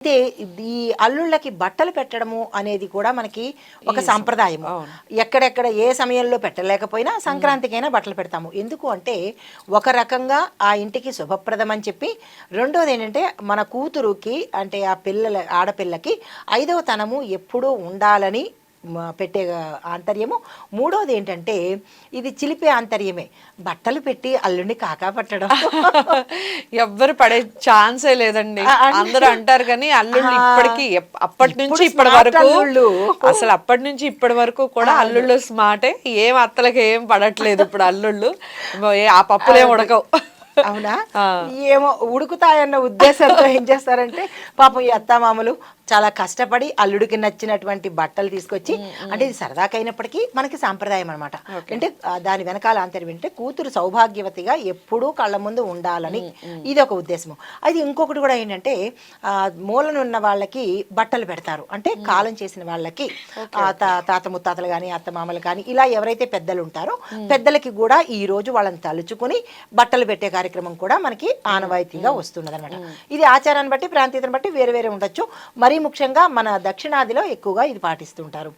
అయితే ఈ అల్లుళ్ళకి బట్టలు పెట్టడము అనేది కూడా మనకి ఒక సాంప్రదాయం ఎక్కడెక్కడ ఏ సమయంలో పెట్టలేకపోయినా సంక్రాంతికైనా బట్టలు పెడతాము. ఎందుకు అంటే ఒక రకంగా ఆ ఇంటికి శుభప్రదం అని చెప్పి రెండోది ఏంటంటే మన కూతురుకి అంటే ఆ పిల్లల ఆడపిల్లకి ఐదవ తనము ఎప్పుడూ ఉండాలని పెట్టే ఆంతర్యము. మూడోది ఏంటంటే ఇది చిలిపే ఆంతర్యమే. బట్టలు పెట్టి అల్లుడిని కాకా పట్టడం. ఎవ్వరు పడే ఛాన్సే లేదండి. అందరూ అంటారు కానీ అల్లుళ్ళు ఇప్పటికి అప్పటి నుంచి ఇప్పటి వరకు. అసలు అప్పటి నుంచి ఇప్పటి వరకు కూడా అల్లుళ్ళు స్మార్టే. ఏం అత్తలకి ఏం పడట్లేదు ఇప్పుడు అల్లుళ్ళు. ఆ పప్పులేం ఉడకవు. అవునా. ఏమో ఉడుకుతాయన్న ఉద్దేశంతో ఏం చేస్తారంటే పాపం ఈ అత్తామామలు చాలా కష్టపడి అల్లుడికి నచ్చినటువంటి బట్టలు తీసుకొచ్చి అంటే ఇది సరదాకైనప్పటికీ మనకి సాంప్రదాయం అనమాట అంటే దాని వెనకాల ఆంతర్యం ఏంటంటే కూతురు సౌభాగ్యవతిగా ఎప్పుడూ కళ్ళ ముందు ఉండాలని ఇది ఒక ఉద్దేశము. అది ఇంకొకటి కూడా ఏంటంటే మూలనున్న వాళ్ళకి బట్టలు పెడతారు. అంటే కాలం చేసిన వాళ్ళకి తాత ముత్తాతలు కానీ అత్తమామలు కానీ ఇలా ఎవరైతే పెద్దలు ఉంటారో పెద్దలకి కూడా ఈ రోజు వాళ్ళని తలుచుకుని బట్టలు పెట్టే కార్యక్రమం కూడా మనకి ఆనవాయితీగా వస్తున్నది అనమాట ఇది ఆచారాన్ని బట్టి ప్రాంతీయతను బట్టి వేరే వేరే ఉండొచ్చు. మరీ ముఖ్యంగా మన దక్షిణాదిలో ఎక్కువగా ఇది పాటిస్తుంటారు.